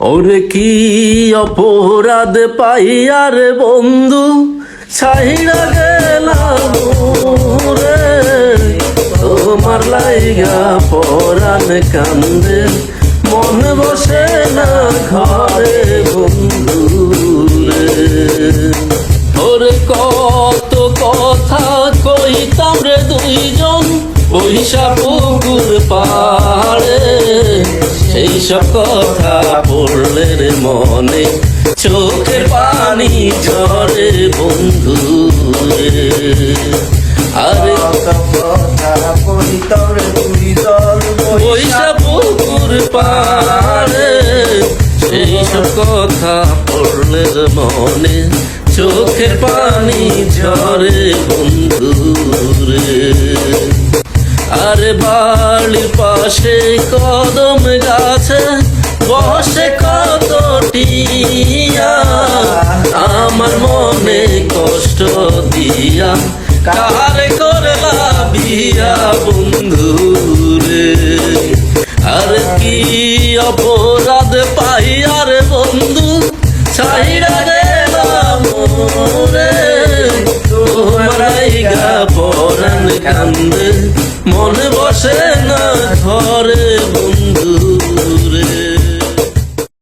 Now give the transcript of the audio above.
ওরে কি অপরাধ পাইয়ার বন্ধু? ছাইড়া গেলাম রে তোমার লাইগা পরাণ কান্দে। মন বসে না ঘরে বন্ধু রে। ওরে কত কথা কইতাম রে দুইজন পয়সা পুকুর পাড়ে। সেই সব কথা রে মনে, চোখের পানি ঝরে বন্ধু আরে পয়সা পুকুর পাড়ে সেই সব কথা পড়লে মনে, চোখের পানি ঝরে বন্ধু রে। আরে বাড়ির পাশে আমার মনে কষ্ট দিয়া কারে করলা বিয়া বন্ধু রে? আর কি অপরাধ পাই আর বন্ধু? ছাইরা গেলাম রে তোমার গা পরাণ কান্দে, মনে বসে না ঘরে বন্ধু